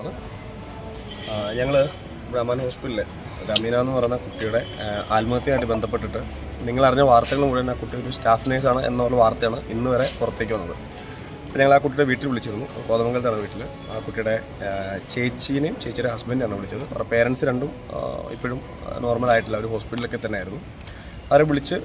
ആണ്. ഞങ്ങൾ ബ്രഹ്മൻ അമാൻ ഹോസ്പിറ്റലിലെ രമീന എന്ന് പറയുന്ന കുട്ടിയുടെ ആത്മഹത്യയുമായിട്ട് ബന്ധപ്പെട്ടിട്ട് നിങ്ങൾ അറിഞ്ഞ വാർത്തകൾ മുഴുവൻ ആ കുട്ടി ഒരു സ്റ്റാഫ് നേഴ്സാണ് എന്നുള്ള വാർത്തയാണ് ഇന്ന് വരെ പുറത്തേക്ക് വന്നത്. അപ്പോൾ ഞങ്ങൾ ആ കുട്ടിയുടെ വീട്ടിൽ വിളിച്ചിരുന്നു. കോതമംഗലത്താണ് വീട്ടിൽ ആ കുട്ടിയുടെ ചേച്ചീനെയും ചേച്ചിയുടെ ഹസ്ബൻഡിനെയാണ് വിളിച്ചത്. അവരുടെ പേരൻസ് രണ്ടും ഇപ്പോഴും നോർമൽ ആയിട്ടില്ല. അവർ ഹോസ്പിറ്റലിലൊക്കെ തന്നെയായിരുന്നു. അവരെ വിളിച്ച്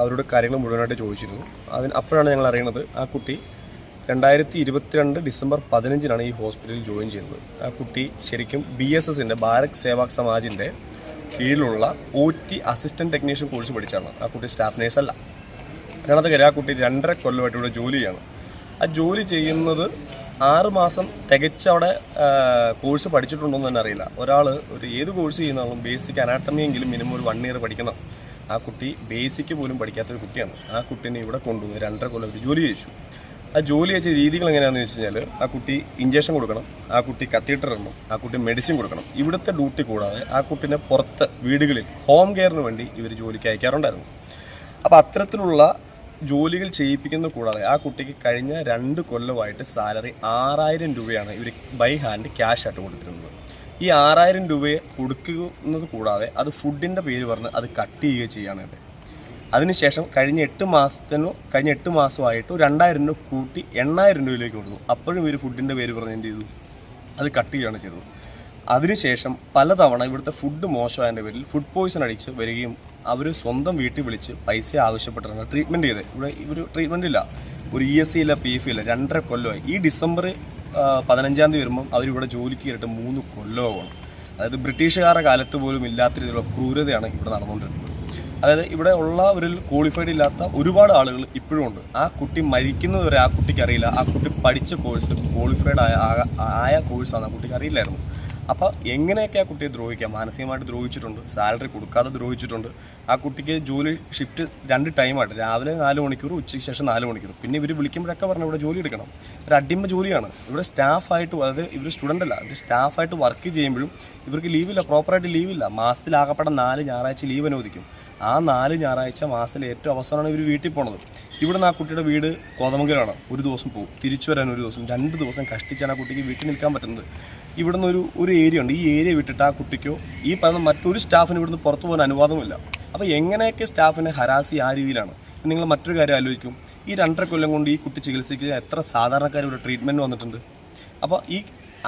അവരോട് കാര്യങ്ങൾ മുഴുവനായിട്ട് ചോദിച്ചിരുന്നു. അതിന് അപ്പോഴാണ് ഞങ്ങൾ അറിയുന്നത് ആ കുട്ടി രണ്ടായിരത്തി ഇരുപത്തിരണ്ട് ഡിസംബർ പതിനഞ്ചിനാണ് ഈ ഹോസ്പിറ്റലിൽ ജോയിൻ ചെയ്യുന്നത്. ആ കുട്ടി ശരിക്കും ബി എസ് എസിന്റെ ഭാരത് സേവാക് സമാജിന്റെ കീഴിലുള്ള O T assistant technician course പഠിച്ചാണ്. ആ കുട്ടി സ്റ്റാഫ് നേഴ്സ് അല്ല കാര്യം ആ കുട്ടി രണ്ടര കൊല്ലമായിട്ട് ഇവിടെ ജോലി ചെയ്യാണ്. ആ ജോലി ചെയ്യുന്നത് ആറ് മാസം തികച്ച് അവിടെ കോഴ്സ് പഠിച്ചിട്ടുണ്ടോ എന്ന് തന്നെ അറിയില്ല. ഒരാൾ ഒരു ഏത് കോഴ്സ് ചെയ്യുന്നാലും ബേസിക് അനാട്ടമിയെങ്കിലും മിനിമം ഒരു വൺ ഇയർ പഠിക്കണം. ആ കുട്ടി ബേസിക് പോലും പഠിക്കാത്തൊരു കുട്ടിയാണ്. ആ കുട്ടീനെ ഇവിടെ കൊണ്ടുവന്ന് രണ്ടര കൊല്ലം ഒരു ജോലി ചെയ്യിച്ചു. ആ ജോലി ചെയ്ത രീതികൾ എങ്ങനെയാണെന്ന് വെച്ച് കഴിഞ്ഞാൽ ആ കുട്ടി ഇഞ്ചക്ഷൻ കൊടുക്കണം ആ കുട്ടി കത്തീറ്റർ ഇടണം ആ കുട്ടി മെഡിസിൻ കൊടുക്കണം. ഇവിടുത്തെ ഡ്യൂട്ടി കൂടാതെ ആ കുട്ടീനെ പുറത്ത് വീടുകളിൽ ഹോം കെയറിന് വേണ്ടി ഇവർ ജോലിക്ക് അയക്കാറുണ്ടായിരുന്നു. അപ്പോൾ അത്തരത്തിലുള്ള ജോലികൾ ചെയ്യിപ്പിക്കുന്നത് കൂടാതെ ആ കുട്ടിക്ക് കഴിഞ്ഞ രണ്ട് കൊല്ലമായിട്ട് സാലറി ആറായിരം രൂപയാണ് ഇവർ ബൈ ഹാൻഡ് ക്യാഷ് ആയിട്ട് കൊടുത്തിരുന്നത്. ഈ ആറായിരം രൂപയെ കൊടുക്കുന്നത് കൂടാതെ അത് ഫുഡിന്റെ പേര് പറഞ്ഞ് അത് കട്ട് ചെയ്യുക ചെയ്യുകയാണ് അതിനുശേഷം കഴിഞ്ഞ എട്ട് മാസത്തിനോ കഴിഞ്ഞ എട്ട് മാസമായിട്ട് രണ്ടായിരം രൂപ കൂട്ടി എണ്ണായിരം രൂപയിലേക്ക് കൊടുത്തു. അപ്പോഴും ഇവർ ഫുഡിന്റെ പേര് പറഞ്ഞ് എന്ത് ചെയ്തു? അത് കട്ട് ചെയ്യുകയാണ് ചെയ്തത്. അതിനുശേഷം പലതവണ ഇവിടുത്തെ ഫുഡ് മോശമായതിന്റെ പേരിൽ ഫുഡ് പോയിസൺ അടിച്ച് വരികയും അവർ സ്വന്തം വീട്ടിൽ വിളിച്ച് പൈസ ആവശ്യപ്പെട്ടിട്ടാണ് ട്രീറ്റ്മെന്റ് ചെയ്തത്. ഇവിടെ ഇവർ ട്രീറ്റ്മെന്റ് ഇല്ല. ഒരു ഇ എസ് സി ഇല്ല പി എഫ് ഇല്ല രണ്ടര കൊല്ലമായി. ഈ ഡിസംബർ പതിനഞ്ചാം തീയതി വരുമ്പം അവരിവിടെ ജോലിക്ക് കയറിയിട്ട് മൂന്ന് കൊല്ലമാണ് അതായത് ബ്രിട്ടീഷുകാരുടെ കാലത്ത് പോലും ഇല്ലാത്ത രീതിയിലുള്ള ക്രൂരതയാണ് ഇവിടെ നടന്നുകൊണ്ടിരുന്നത്. അതായത് ഇവിടെ ഉള്ളവരിൽ ക്വാളിഫൈഡ് ഇല്ലാത്ത ഒരുപാട് ആളുകൾ ഇപ്പോഴും ഉണ്ട്. ആ കുട്ടി മരിക്കുന്നത് വരെ ആ കുട്ടിക്ക് അറിയില്ല. ആ കുട്ടി പഠിച്ച കോഴ്സ് ക്വാളിഫൈഡ് ആയ ആയ കോഴ്സാണ് ആ കുട്ടിക്ക് അറിയില്ലായിരുന്നു. അപ്പോൾ എങ്ങനെയൊക്കെ ആ കുട്ടിയെ ദ്രോഹിക്കാം? മാനസികമായിട്ട് ദ്രോഹിച്ചിട്ടുണ്ട്. സാലറി കൊടുക്കാതെ ദ്രോഹിച്ചിട്ടുണ്ട്. ആ കുട്ടിക്ക് ജോലി ഷിഫ്റ്റ് രണ്ട് ടൈമായിട്ട് രാവിലെ നാല് മണിക്കൂർ ഉച്ചയ്ക്ക് ശേഷം നാല് മണിക്കൂർ. പിന്നെ ഇവർ വിളിക്കുമ്പോഴൊക്കെ പറഞ്ഞു ഇവിടെ ജോലി എടുക്കണം. ഒരു അടിമ ജോലിയാണ്. ഇവിടെ സ്റ്റാഫായിട്ട് അതായത് ഇവർ സ്റ്റുഡന്റ് അല്ല. ഇവർ സ്റ്റാഫായിട്ട് വർക്ക് ചെയ്യുമ്പോഴും ഇവർക്ക് ലീവില്ല പ്രോപ്പറായിട്ട് ലീവില്ല മാസത്തിലാകപ്പെടാൻ നാല് ഞായറാഴ്ച ലീവ് അനുവദിക്കും. ആ നാല് ഞായറാഴ്ച മാസത്തിലെ ഏറ്റവും അവസാനമാണ് ഇവർ വീട്ടിൽ പോണത്. ഇവിടെ നിന്ന് ആ കുട്ടിയുടെ വീട് കോതമംഗലാണ്. ഒരു ദിവസം പോകും തിരിച്ചു വരാൻ ഒരു ദിവസം രണ്ട് ദിവസം കഷ്ടിച്ചാണ് ആ കുട്ടിക്ക് വീട്ടിൽ നിൽക്കാൻ പറ്റുന്നത്. ഇവിടുന്ന് ഒരു ഒരു ഏരിയ ഉണ്ട്. ഈ ഏരിയ വിട്ടിട്ട് ആ കുട്ടിക്കോ ഈ പറയുന്ന മറ്റൊരു സ്റ്റാഫിന് ഇവിടുന്ന് പുറത്തു പോകാൻ അനുവാദമില്ല. അപ്പോൾ എങ്ങനെയൊക്കെ സ്റ്റാഫിനെ ഹരാസി ആ രീതിയിലാണ്? നിങ്ങൾ മറ്റൊരു കാര്യം ആലോചിക്കും. ഈ രണ്ടര കൊല്ലം കൊണ്ട് ഈ കുട്ടി ചികിത്സിക്കുക എത്ര സാധാരണക്കാർ ഇവിടെ ട്രീറ്റ്മെന്റ് വന്നിട്ടുണ്ട്? അപ്പോൾ ഈ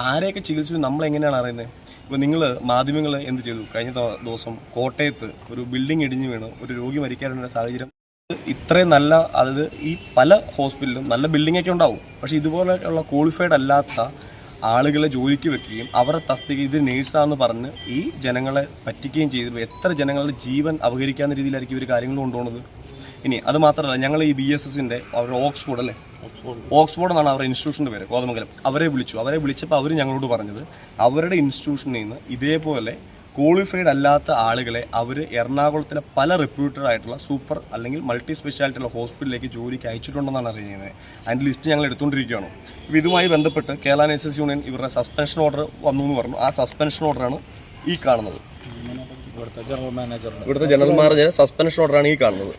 ആരെയൊക്കെ ചികിത്സിച്ചു നമ്മൾ എങ്ങനെയാണ് അറിയുന്നത് ഇപ്പോൾ നിങ്ങൾ മാധ്യമങ്ങൾ എന്ത് ചെയ്തു? കഴിഞ്ഞ ദിവസം കോട്ടയത്ത് ഒരു ബിൽഡിംഗ് ഇടിഞ്ഞു വീണു. ഒരു രോഗി മരിക്കാനുള്ള സാഹചര്യം. ഇത്രയും നല്ല അതായത് ഈ പല ഹോസ്പിറ്റലിലും നല്ല ബിൽഡിംഗ് ഒക്കെ ഉണ്ടാവും. പക്ഷേ ഇതുപോലെയുള്ള ക്വാളിഫൈഡ് അല്ലാത്ത ആളുകളെ ജോലിക്ക് വെക്കുകയും അവരുടെ തസ്തിക ഇത് നേഴ്സാന്ന് പറഞ്ഞ് ഈ ജനങ്ങളെ പറ്റിക്കുകയും ചെയ്തു എത്ര ജനങ്ങളുടെ ജീവൻ അപഹരിക്കാവുന്ന രീതിയിലായിരിക്കും ഇവർ കാര്യങ്ങൾ കൊണ്ടുപോകുന്നത്? ഇനി അത് മാത്രമല്ല ഞങ്ങൾ ഈ ബി എസ് എസിന്റെ അവർ ഓക്സ്ഫോർഡ് അല്ലേ? ഓക്സ്ഫോർഡ് എന്നാണ് അവരുടെ ഇൻസ്റ്റിറ്റ്യൂഷന്റെ പേര് കോതമംഗലം അവരെ വിളിച്ചു. അവരെ വിളിച്ചപ്പോൾ അവർ ഞങ്ങളോട് പറഞ്ഞത് അവരുടെ ഇൻസ്റ്റിറ്റ്യൂഷനിൽ നിന്ന് ഇതേപോലെ ക്വാളിഫൈഡ് അല്ലാത്ത ആളുകളെ അവർ എറണാകുളത്തിലെ പല റെപ്യൂട്ടഡ് ആയിട്ടുള്ള സൂപ്പർ അല്ലെങ്കിൽ മൾട്ടി സ്പെഷ്യാലിറ്റി ഉള്ള ഹോസ്പിറ്റലിലേക്ക് ജോലിക്ക് അയച്ചിട്ടുണ്ടെന്നാണ് അറിയുന്നത്. അതിന്റെ ലിസ്റ്റ് ഞങ്ങൾ എടുത്തുകൊണ്ടിരിക്കുകയാണ്. ഇപ്പോൾ ഇതുമായി ബന്ധപ്പെട്ട് കേരള നഴ്സസ് യൂണിയൻ ഇവരുടെ സസ്പെൻഷൻ ഓർഡർ വന്നു എന്ന് പറഞ്ഞു. ആ സസ്പെൻഷൻ ഓർഡറാണ് ഈ കാണുന്നത്. ഇവിടുത്തെ ജനറൽ മാനേജർ ഇവിടുത്തെ ജനറൽ മാനേജർ സസ്പെൻഷൻ ഓർഡറാണ് ഈ കാണുന്നത്.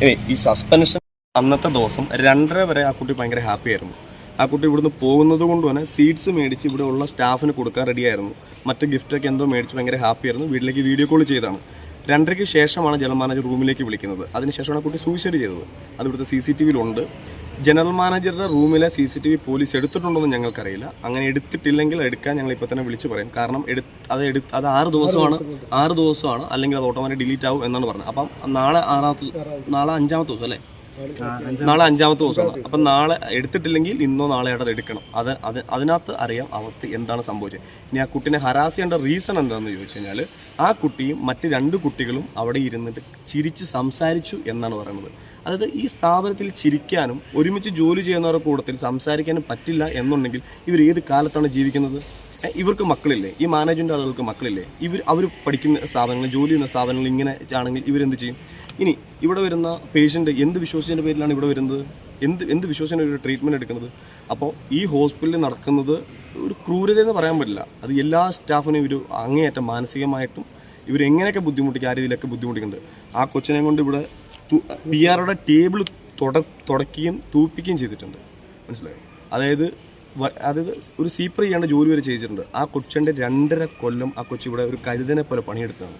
ഇനി ഈ സസ്പെൻഷൻ അന്നത്തെ ദിവസം രണ്ടര വരെ ആ കുട്ടി ഭയങ്കര ഹാപ്പി ആയിരുന്നു. ആ കുട്ടി ഇവിടുന്ന് പോകുന്നത് കൊണ്ട് തന്നെ സീഡ്സ് മേടിച്ച് ഇവിടെ ഉള്ള സ്റ്റാഫിന് കൊടുക്കാൻ റെഡിയായിരുന്നു മറ്റ് ഗിഫ്റ്റൊക്കെ എന്തോ മേടിച്ച് ഭയങ്കര ഹാപ്പി ആയിരുന്നു. വീട്ടിലേക്ക് വീഡിയോ കോൾ ചെയ്താണ് രണ്ടരയ്ക്ക് ശേഷമാണ് ജനറൽ മാനേജർ റൂമിലേക്ക് വിളിക്കുന്നത്. അതിനുശേഷമാണ് ആ കുട്ടി സൂയിസൈഡ് ചെയ്തത്. അത് ഇവിടുത്തെ സി സി ടി വിയിലുണ്ട് ജനറൽ മാനേജറുടെ റൂമിലെ C C T V police എടുത്തിട്ടുണ്ടോയെന്ന് ഞങ്ങൾക്കറിയില്ല. അങ്ങനെ എടുത്തിട്ടില്ലെങ്കിൽ എടുക്കാൻ ഞങ്ങൾ ഇപ്പോൾ തന്നെ വിളിച്ചു പറയും. കാരണം അത് എടു അത് ആറ് ദിവസമാണ് ആറ് ദിവസമാണ് അല്ലെങ്കിൽ അത് ഓട്ടോമാറ്റിക് ഡിലീറ്റ് ആവും എന്നാണ് പറഞ്ഞത്. അപ്പം നാളെ ആറാമത്തെ നാളെ അഞ്ചാമത്തെ ദിവസം അല്ലേ? നാളെ അഞ്ചാമത്തെ ദിവസമാണ്. അപ്പം നാളെ എടുത്തിട്ടില്ലെങ്കിൽ ഇന്നോ നാളെ അത് എടുക്കണം. അത് അത് അതിനകത്ത് അറിയാം അവർക്ക് എന്താണ് സംഭവിച്ചത്. ഇനി ആ കുട്ടീനെ ഹരാസ് ചെയ്യേണ്ട റീസൺ എന്താണെന്ന് ചോദിച്ചു കഴിഞ്ഞാൽ ആ കുട്ടിയും മറ്റ് രണ്ട് കുട്ടികളും അവിടെ ഇരുന്നിട്ട് ചിരിച്ച് സംസാരിച്ചു എന്നാണ് പറയുന്നത്. അതായത് ഈ സ്ഥാപനത്തിൽ ചിരിക്കാനും ഒരുമിച്ച് ജോലി ചെയ്യുന്നവരുടെ കൂട്ടത്തിൽ സംസാരിക്കാനും പറ്റില്ല എന്നുണ്ടെങ്കിൽ ഇവർ ഏത് കാലത്താണ് ജീവിക്കുന്നത്? ഇവർക്ക് മക്കളില്ലേ? ഈ മാനേജ്മെന്റ് ആളുകൾക്ക് മക്കളില്ലേ? ഇവർ അവർ പഠിക്കുന്ന സ്ഥാപനങ്ങൾ ജോലി ചെയ്യുന്ന സ്ഥാപനങ്ങൾ ഇങ്ങനെ ആണെങ്കിൽ ഇവരെന്ത് ചെയ്യും? ഇനി ഇവിടെ വരുന്ന പേഷ്യന്റ് എന്ത് വിശ്വസിച്ചതിന്റെ പേരിലാണ് ഇവിടെ വരുന്നത്? എന്ത് എന്ത് വിശ്വസിച്ചാണ് ഒരു ട്രീറ്റ്മെന്റ് എടുക്കുന്നത്? അപ്പോൾ ഈ ഹോസ്പിറ്റലിൽ നടക്കുന്നത് ഒരു ക്രൂരത എന്ന് പറയാൻ പറ്റില്ല. അത് എല്ലാ സ്റ്റാഫിനും ഇവർ അങ്ങേയറ്റം മാനസികമായിട്ടും ഇവർ എങ്ങനെയൊക്കെ ബുദ്ധിമുട്ടിക്കുക ആ രീതിയിലൊക്കെ ബുദ്ധിമുട്ടിക്കുന്നുണ്ട്. ആ കൊച്ചിനെ കൊണ്ട് ഇവിടെ പി ആറുടെ ടേബിൾ തുട തുടക്കുകയും തൂപ്പിക്കുകയും ചെയ്തിട്ടുണ്ട്. മനസ്സിലായോ? അതായത് അതായത് ഒരു സീപ്പർ ചെയ്യേണ്ട ജോലി വരെ ചെയ്തിട്ടുണ്ട്. ആ കൊച്ചിന്റെ രണ്ടര കൊല്ലം ആ കൊച്ചി ഇവിടെ ഒരു കരുതനെ പോലെ പണിയെടുത്തതാണ്.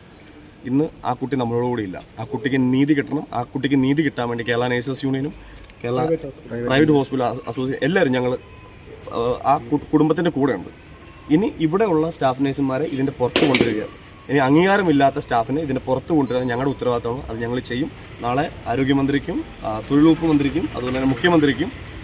ഇന്ന് ആ കുട്ടി നമ്മളോടുകൂടി ഇല്ല. ആ കുട്ടിക്ക് നീതി കിട്ടണം. ആ കുട്ടിക്ക് നീതി കിട്ടാൻ വേണ്ടി കേരള നേഴ്സസ് യൂണിയനും കേരള പ്രൈവറ്റ് ഹോസ്പിറ്റൽ അസോസിയേഷൻ എല്ലാവരും ഞങ്ങൾ ആ കുടുംബത്തിന്റെ കൂടെയുണ്ട്. ഇനി ഇവിടെയുള്ള സ്റ്റാഫ് നേഴ്സുമാരെ ഇതിന്റെ പുറത്ത് കൊണ്ടുവരിക. ഇനി അംഗീകാരമില്ലാത്ത സ്റ്റാഫിനെ ഇതിന്റെ പുറത്ത് കൊണ്ടുവരാൻ ഞങ്ങളുടെ ഉത്തരവാദിത്തമാണ്. അത് ഞങ്ങൾ ചെയ്യും. നാളെ ആരോഗ്യമന്ത്രിക്കും തൊഴിലുവകുപ്പ് മന്ത്രിക്കും അതുപോലെ തന്നെ മുഖ്യമന്ത്രിക്കും